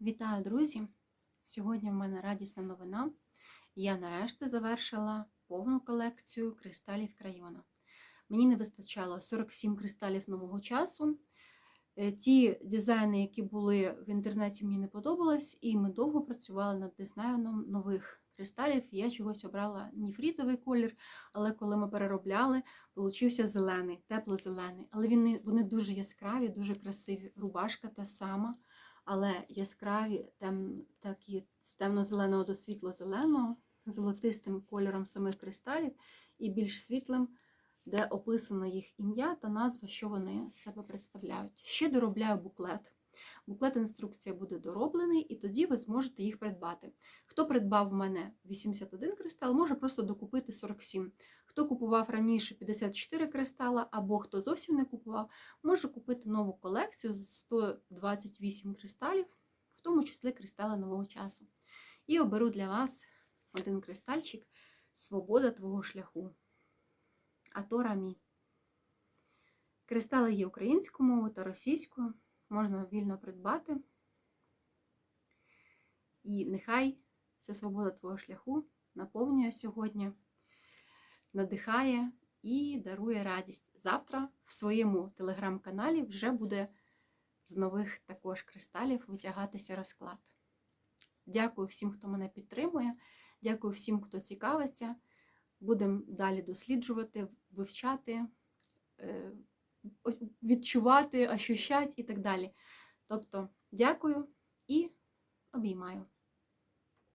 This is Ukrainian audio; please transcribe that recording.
Вітаю, друзі! Сьогодні в мене радісна новина. Я нарешті завершила повну колекцію кристалів крайона. Мені не вистачало 47 кристалів нового часу. Е, Ті дизайни, які були в інтернеті, мені не подобались, і ми довго працювали над дизайном нових кристалів. Я чогось обрала ніфрітовий колір, але коли ми переробляли, получився зелений, тепло-зелений. Але він- вони дуже яскраві, дуже красиві. Рубашка та сама але яскраві, тем, такі з темно-зеленого до світло-зеленого, золотистим кольором самих кристалів і більш світлим, де описано їх ім'я та назва, що вони з себе представляють. Ще доробляю буклет. Буклет інструкція буде дороблений, і тоді ви зможете їх придбати. Хто придбав в мене 81 кристал, може просто докупити 47. Хто купував раніше 54 кристала, або хто зовсім не купував, може купити нову колекцію з 128 кристалів, в тому числі кристали нового часу. І оберу для вас один кристальчик Свобода твого шляху. Аторамі. Кристали є українською мовою та російською, можна вільно придбати. І нехай ця свобода твого шляху наповнює сьогодні, надихає і дарує радість. Завтра в своєму телеграм-каналі вже буде з нових також кристалів витягатися розклад. Дякую всім, хто мене підтримує. Дякую всім, хто цікавиться. Будемо далі досліджувати, вивчати, е, відчувати, ощущати і так далі. Тобто, дякую і обіймаю.